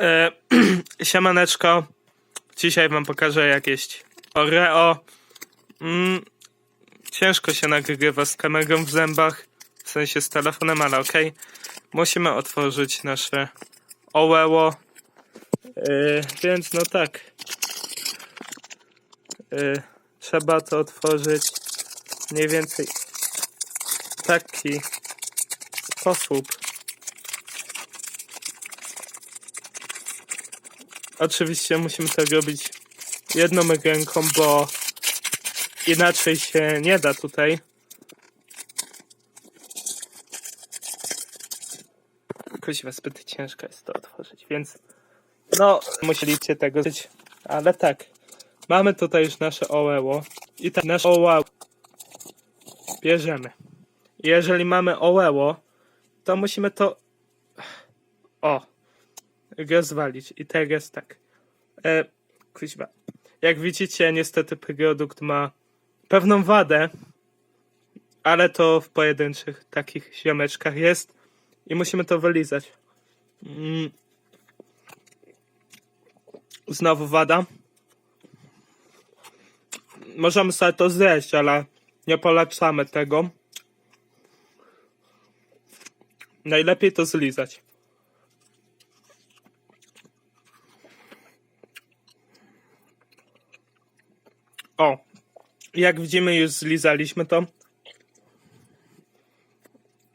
E, siemaneczko. Dzisiaj wam pokażę jakieś Oreo. Mm, ciężko się nagrywa z kamerą w zębach, w sensie z telefonem, ale okej. Musimy otworzyć nasze Oreo. E, więc no tak. E, trzeba to otworzyć mniej więcej taki sposób. Oczywiście musimy to robić jedną ręką, bo inaczej się nie da tutaj. Kuźwa, zbyt ciężko jest to otworzyć, więc no, musieliście tego zrobić. Ale tak, mamy tutaj już nasze ołeło i tak nasze ołeło bierzemy. Jeżeli mamy ołeło, to musimy to o, rozwalić. I teraz tak. E, kuźba. Jak widzicie, niestety produkt ma pewną wadę, ale to w pojedynczych takich ziomeczkach jest i musimy to wylizać. Mm. Znowu wada. Możemy sobie to zjeść, ale nie polecamy tego. Najlepiej to zlizać. O, jak widzimy, już zlizaliśmy to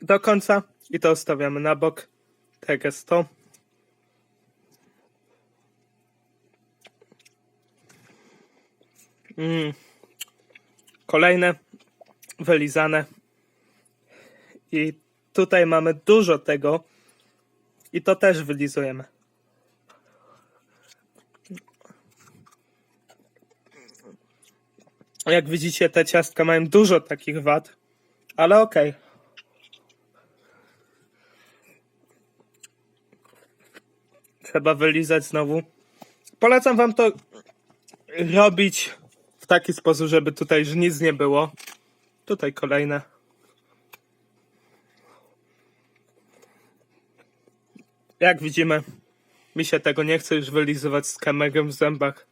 do końca i to stawiamy na bok. Tak jest to. Mm. Kolejne wylizane. I tutaj mamy dużo tego. I to też wylizujemy. Jak widzicie, te ciastka mają dużo takich wad, ale okej. Trzeba wylizać znowu. Polecam wam to robić w taki sposób, żeby tutaj już nic nie było. Tutaj kolejne. Jak widzimy, mi się tego nie chce już wylizywać z kamerą w zębach,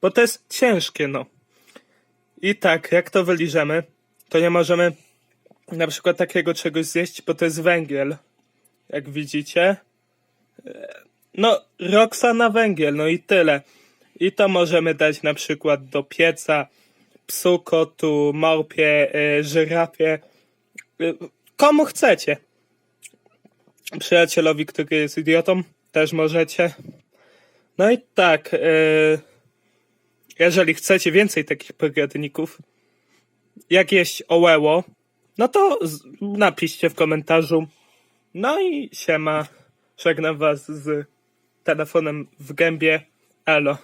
bo to jest ciężkie, no. I tak, jak to wyliżemy, to nie możemy na przykład takiego czegoś zjeść, bo to jest węgiel. Jak widzicie. No, roksa na węgiel, no i tyle. I to możemy dać na przykład do pieca psu, kotu, małpie, żyrafie. E, komu chcecie. Przyjacielowi, który jest idiotą, też możecie. No i tak, e, jeżeli chcecie więcej takich poradników, jak jeść ołeło, no to napiszcie w komentarzu. No i siema. Żegnam was z telefonem w gębie. Elo.